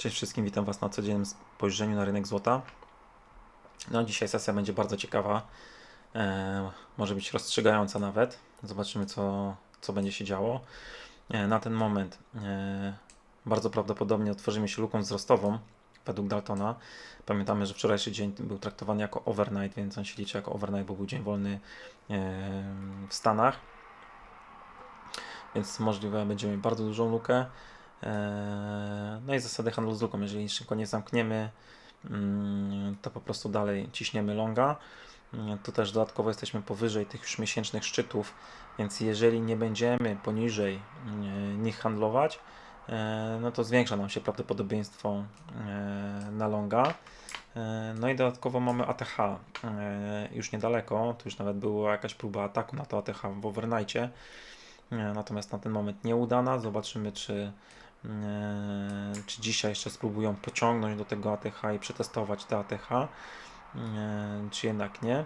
Cześć wszystkim, witam Was na codziennym spojrzeniu na rynek złota. No, dzisiaj sesja będzie bardzo ciekawa. E, może być rozstrzygająca nawet. Zobaczymy, co, co będzie się działo. E, na ten moment e, bardzo prawdopodobnie otworzymy się luką wzrostową według Daltona. Pamiętamy, że wczorajszy dzień był traktowany jako overnight, więc on się liczy jako overnight, bo był dzień wolny e, w Stanach. Więc możliwe będziemy bardzo dużą lukę. Eee, No i zasady handlu z luką. Jeżeli szybko nie zamkniemy, mm, to po prostu dalej ciśniemy longa. Mm, Tu też dodatkowo jesteśmy powyżej tych już miesięcznych szczytów, więc jeżeli nie będziemy poniżej mm, nich handlować, e, no to zwiększa nam się prawdopodobieństwo e, na longa. No i dodatkowo mamy ATH już niedaleko, tu już nawet była jakaś próba ataku na to ATH w overnightie. Natomiast na ten moment nieudana. Zobaczymy, czy, czy dzisiaj jeszcze spróbują pociągnąć do tego ATH i przetestować te ATH, e, czy jednak nie.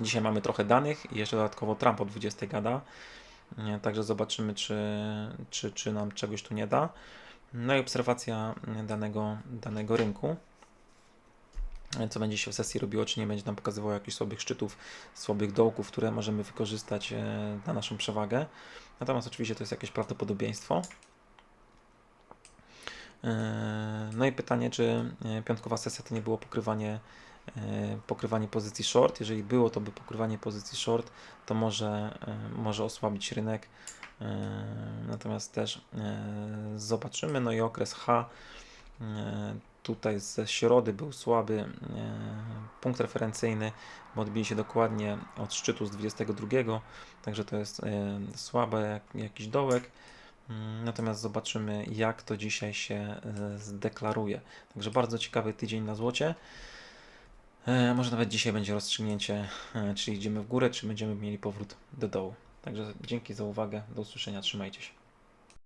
Dzisiaj mamy trochę danych i jeszcze dodatkowo Trump o 20 gada. E, Także zobaczymy, czy, czy, czy nam czegoś tu nie da. No i obserwacja danego, danego rynku. E, Co będzie się w sesji robiło, czy nie będzie nam pokazywało jakichś słabych szczytów, słabych dołków, które możemy wykorzystać e, na naszą przewagę. Natomiast oczywiście to jest jakieś prawdopodobieństwo. E, No i pytanie, czy e, piątkowa sesja to nie było pokrywanie, e, pokrywanie pozycji short. Jeżeli było to by pokrywanie pozycji short, to może, może osłabić rynek. Natomiast też zobaczymy. No i okres H tutaj ze środy był słaby punkt referencyjny, bo odbili się dokładnie od szczytu z 22, także to jest słaby jak, jakiś dołek. Mm, Natomiast zobaczymy, jak to dzisiaj się e, zdeklaruje. Także bardzo ciekawy tydzień na złocie. E, Może nawet dzisiaj będzie rozstrzygnięcie, e, czy idziemy w górę, czy będziemy mieli powrót do dołu. Także dzięki za uwagę. Do usłyszenia. Trzymajcie się.